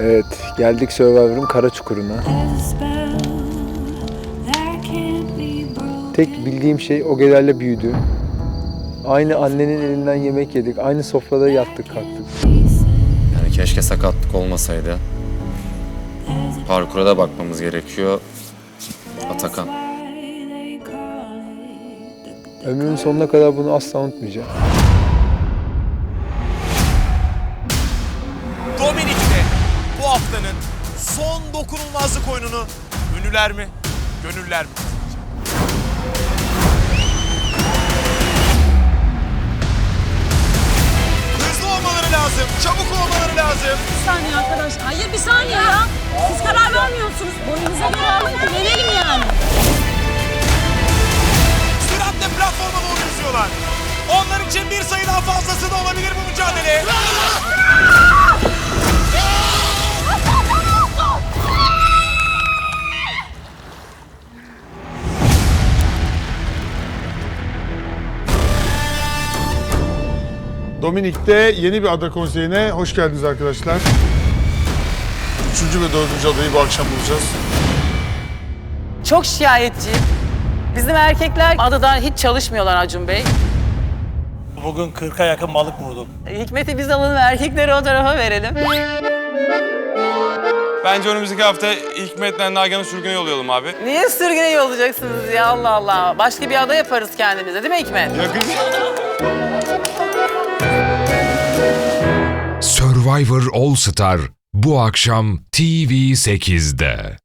Evet, geldik Survivor'ın kara çukuruna. Tek bildiğim şey o gelerle büyüdü. Aynı annenin elinden yemek yedik. Aynı sofrada yattık kalktık. Yani keşke sakatlık olmasaydı. Parkura da bakmamız gerekiyor. Atakan. Ömrümün sonuna kadar bunu asla unutmayacağım. Bu haftanın son dokunulmazlık oyununu ünlüler mi, gönüller mi? Hızlı olmaları lazım, çabuk olmaları lazım. Bir saniye arkadaş. Hayır bir saniye ya. Siz karar vermiyorsunuz. Boyunuza göre alın ki verelim yani. Süratle platforma doğru yüzüyorlar. Onlar için bir sayı daha fazlası da olabilir bu mücadele. Dominik'te yeni bir ada konseyine hoş geldiniz arkadaşlar. Üçüncü ve dördüncü adayı bu akşam bulacağız. Çok şikayetçi. Bizim erkekler adadan hiç çalışmıyorlar Acun Bey. Bugün 40'a yakın balık vurdum. Hikmet'i biz alalım, erkekleri o tarafa verelim. Bence önümüzdeki hafta Hikmet'le Nagihan'ı sürgüne yollayalım abi. Niye sürgüne yollayacaksınız ya Allah Allah. Başka bir ada yaparız kendimize değil mi Hikmet? Yakın. Survivor All Star bu akşam TV8'de.